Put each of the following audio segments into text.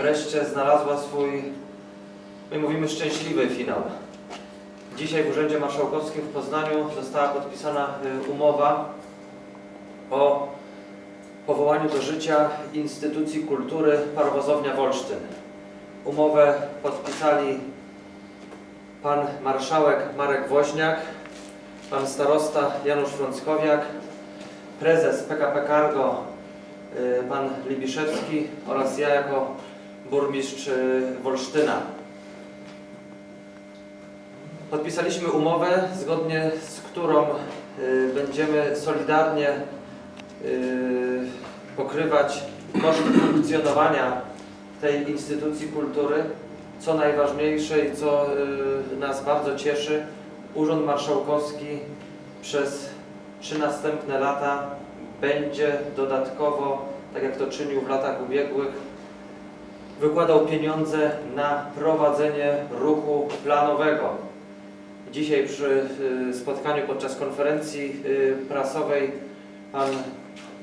wreszcie znalazła swój, my mówimy, szczęśliwy finał. Dzisiaj w Urzędzie Marszałkowskim w Poznaniu została podpisana y, umowa o powołaniu do życia instytucji kultury Parowozownia Wolsztyn. Umowę podpisali pan marszałek Marek Woźniak, pan starosta Janusz Frąckowiak, prezes PKP Cargo y, pan Libiszewski oraz ja jako burmistrz y, Wolsztyna. Podpisaliśmy umowę, zgodnie z którą y, będziemy solidarnie y, pokrywać koszty funkcjonowania tej instytucji kultury. Co najważniejsze i co nas bardzo cieszy, Urząd Marszałkowski przez trzy następne lata będzie dodatkowo, tak jak to czynił w latach ubiegłych, wykładał pieniądze na prowadzenie ruchu planowego. Dzisiaj przy y, spotkaniu podczas konferencji y, prasowej pan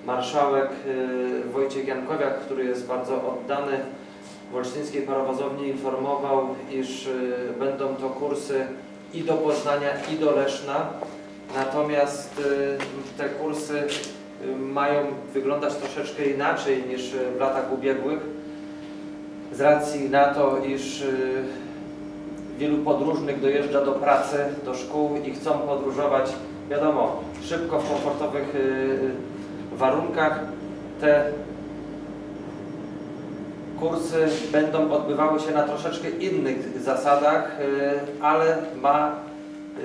marszałek y, Wojciech Jankowiak, który jest bardzo oddany Wolsztyńskiej Parowozowni, informował, iż będą to kursy i do Poznania, i do Leszna. Natomiast te kursy mają wyglądać troszeczkę inaczej niż w latach ubiegłych. Z racji na to, iż y, wielu podróżnych dojeżdża do pracy, do szkół i chcą podróżować, wiadomo, szybko, w komfortowych y, warunkach. Te kursy będą odbywały się na troszeczkę innych zasadach, y, ale ma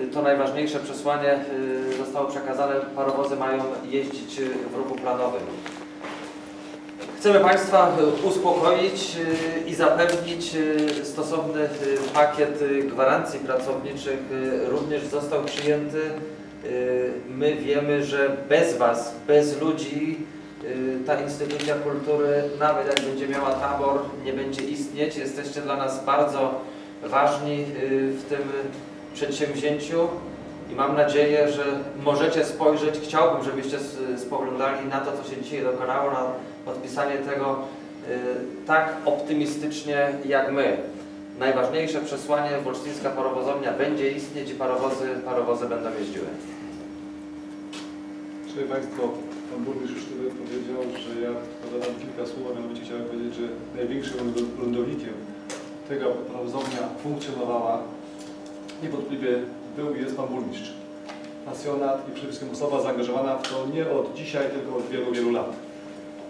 y, to najważniejsze przesłanie y, zostało przekazane, parowozy mają jeździć y, w ruchu planowym. Chcemy Państwa y, uspokoić y, i zapewnić y, stosowny pakiet gwarancji pracowniczych również został przyjęty. My wiemy, że bez Was, bez ludzi ta instytucja kultury, nawet jak będzie miała tabor, nie będzie istnieć. Jesteście dla nas bardzo ważni w tym przedsięwzięciu i mam nadzieję, że możecie spojrzeć, chciałbym, żebyście spoglądali na to, co się dzisiaj dokonało, na podpisanie tego y, tak optymistycznie jak my. Najważniejsze przesłanie, Wolsztyńska Parowozownia będzie istnieć i parowozy, parowozy będą jeździły. Szanowni Państwo, Pan Burmistrz już tutaj powiedział, że ja dodam kilka słów, a mianowicie chciałem powiedzieć, że największym lądo- lądownikiem tego, aby prawozownia funkcjonowała, niewątpliwie był i jest Pan Burmistrz. Pasjonat i przede wszystkim osoba zaangażowana w to nie od dzisiaj, tylko od wielu, wielu lat.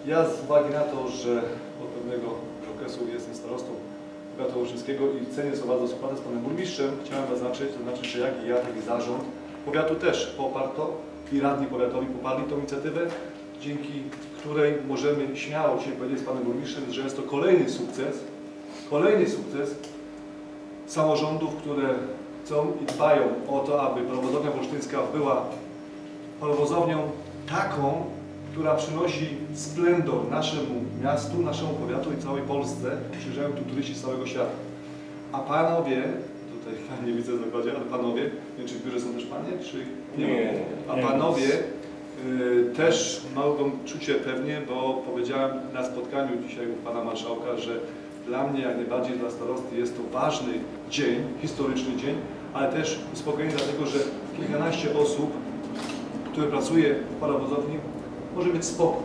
Ja z uwagi na to, że od pewnego okresu jestem starostą powiatu Łoszyńskiego i cenię sobie bardzo współpracę z Panem Burmistrzem, chciałem zaznaczyć, zaznaczyć, że jak i ja, tak i zarząd powiatu też poparł to i radni powiatowi poparli tą inicjatywę, dzięki której możemy śmiało się powiedzieć z Panem Burmistrzem, że jest to kolejny sukces, kolejny sukces samorządów, które chcą i dbają o to, aby prowozownia wolsztyńska była prowozownią taką, która przynosi splendor naszemu miastu, naszemu powiatu i całej Polsce. Przyjeżdżają tu turyści z całego świata. A panowie, tutaj ja nie widzę w zakładzie, ale panowie, nie wiem czy w biurze są też panie, czy nie? Nie, A panowie y, też mogą czuć się pewnie, bo powiedziałem na spotkaniu dzisiaj u pana marszałka, że dla mnie, jak najbardziej dla starosty jest to ważny dzień, historyczny dzień, ale też uspokojenie dlatego, że kilkanaście osób, które pracuje w parowozowni, może mieć spokój.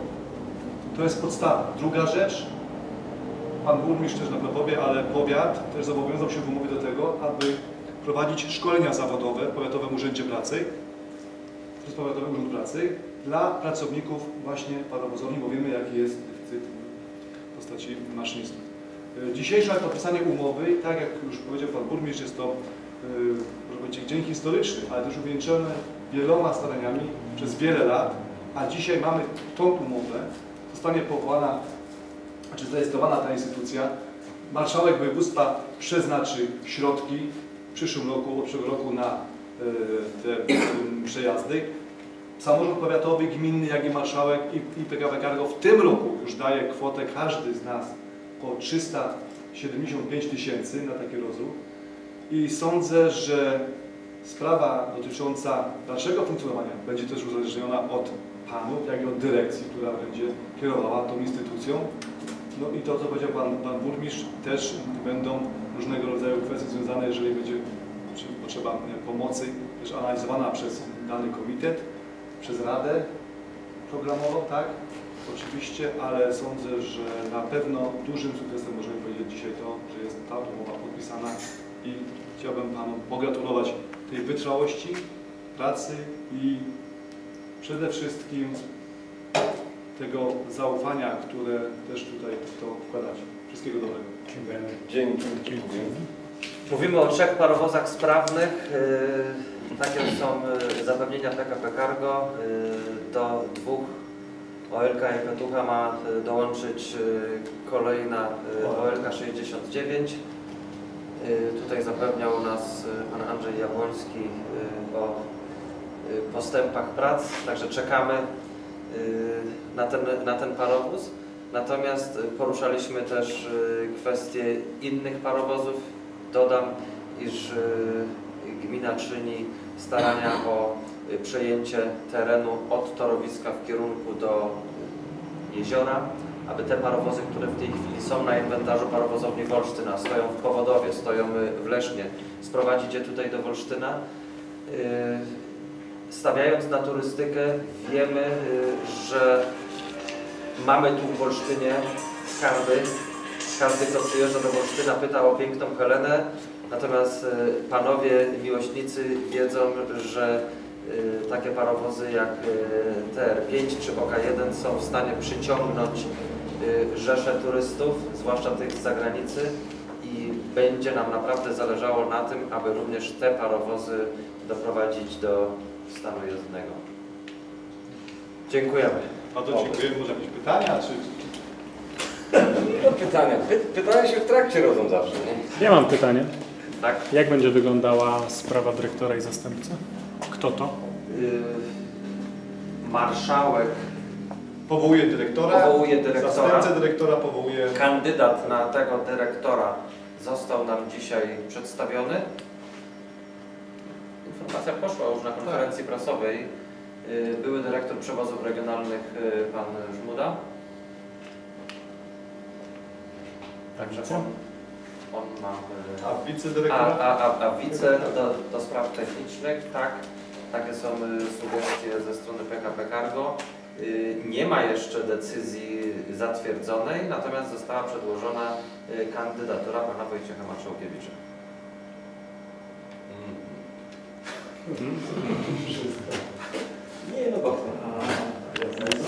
To jest podstawa. Druga rzecz, Pan burmistrz też na pewno powie, ale powiat też zobowiązał się w umowie do tego, aby prowadzić szkolenia zawodowe w Powiatowym Urzędzie Pracy, jest Powiatowy Urząd Pracy, dla pracowników właśnie parowozowni, bo wiemy jaki jest deficyt w postaci maszynistów. E, Dzisiejsze podpisanie umowy, tak jak już powiedział Pan Burmistrz, jest to, e, może powiedzieć, dzień historyczny, ale też uwieńczony wieloma staraniami przez wiele lat, a dzisiaj mamy tą umowę, zostanie powołana, czy zarejestrowana ta instytucja. Marszałek województwa przeznaczy środki w przyszłym roku, od przyszłego roku na e, te m, przejazdy. Samorząd powiatowy, gminny, jak i marszałek i, i PKP Cargo w tym roku już daje kwotę każdy z nas po 375 tysięcy na taki rozruch. I sądzę, że sprawa dotycząca dalszego funkcjonowania będzie też uzależniona od panów, jak i od dyrekcji, która będzie kierowała tą instytucją. No i to, co powiedział Pan, pan Burmistrz, też będą różnego rodzaju kwestie związane, jeżeli będzie potrzeba e, pomocy, też analizowana przez dany komitet, przez Radę Programową, tak? Oczywiście, ale sądzę, że na pewno dużym sukcesem możemy powiedzieć dzisiaj to, że jest ta umowa podpisana i chciałbym Panu pogratulować tej wytrwałości, pracy i przede wszystkim tego zaufania, które też tutaj w to wkładacie. Wszystkiego dobrego. Dziękujemy. Dzięki. Mówimy o trzech parowozach sprawnych. Yy, Takie są yy, zapewnienia PKP Cargo. Yy, Do dwóch OLK i Petucha ma dołączyć kolejna OLK 69. Yy, Tutaj zapewniał nas pan Andrzej Jabłoński o postępach prac, także czekamy yy, na ten, na ten parowóz. Natomiast yy, poruszaliśmy też kwestie innych parowozów. Dodam, iż y, gmina czyni starania o y, przejęcie terenu od torowiska w kierunku do y, jeziora, aby te parowozy, które w tej chwili są na inwentarzu parowozowni Wolsztyna, stoją w Powodowie, stoją y, w Lesznie, sprowadzić je tutaj do Wolsztyna. Y, Stawiając na turystykę, wiemy, y, że mamy tu w Wolsztynie skarby, każdy, kto przyjeżdża do Wolsztyna, pyta o piękną Helenę, natomiast e, panowie miłośnicy wiedzą, że e, takie parowozy jak e, TR5 czy OK1 są w stanie przyciągnąć rzesze turystów, zwłaszcza tych z zagranicy. I będzie nam naprawdę zależało na tym, aby również te parowozy doprowadzić do stanu jezdnego. Dziękujemy. Bardzo dziękuję. Może jakieś pytania? Czy, No pytania. Py, pytania się w trakcie rodzą zawsze, nie? Ja mam pytanie. Tak? Jak będzie wyglądała sprawa dyrektora i zastępcy? Kto to? Y, Marszałek powołuje dyrektora, Powołuje dyrektora. zastępcę dyrektora powołuje... Kandydat na tego dyrektora został nam dzisiaj przedstawiony. Informacja poszła już na konferencji prasowej. Y, Były dyrektor przewozów regionalnych y, pan Żmuda. Także on, on ma. y, A A, wicedyrektora? a, a, a wice do, do spraw technicznych, tak. Takie są sugestie ze strony PKP Cargo. Nie ma jeszcze decyzji zatwierdzonej, natomiast została przedłożona kandydatura pana Wojciecha Marszałkiewicza. Nie, no bo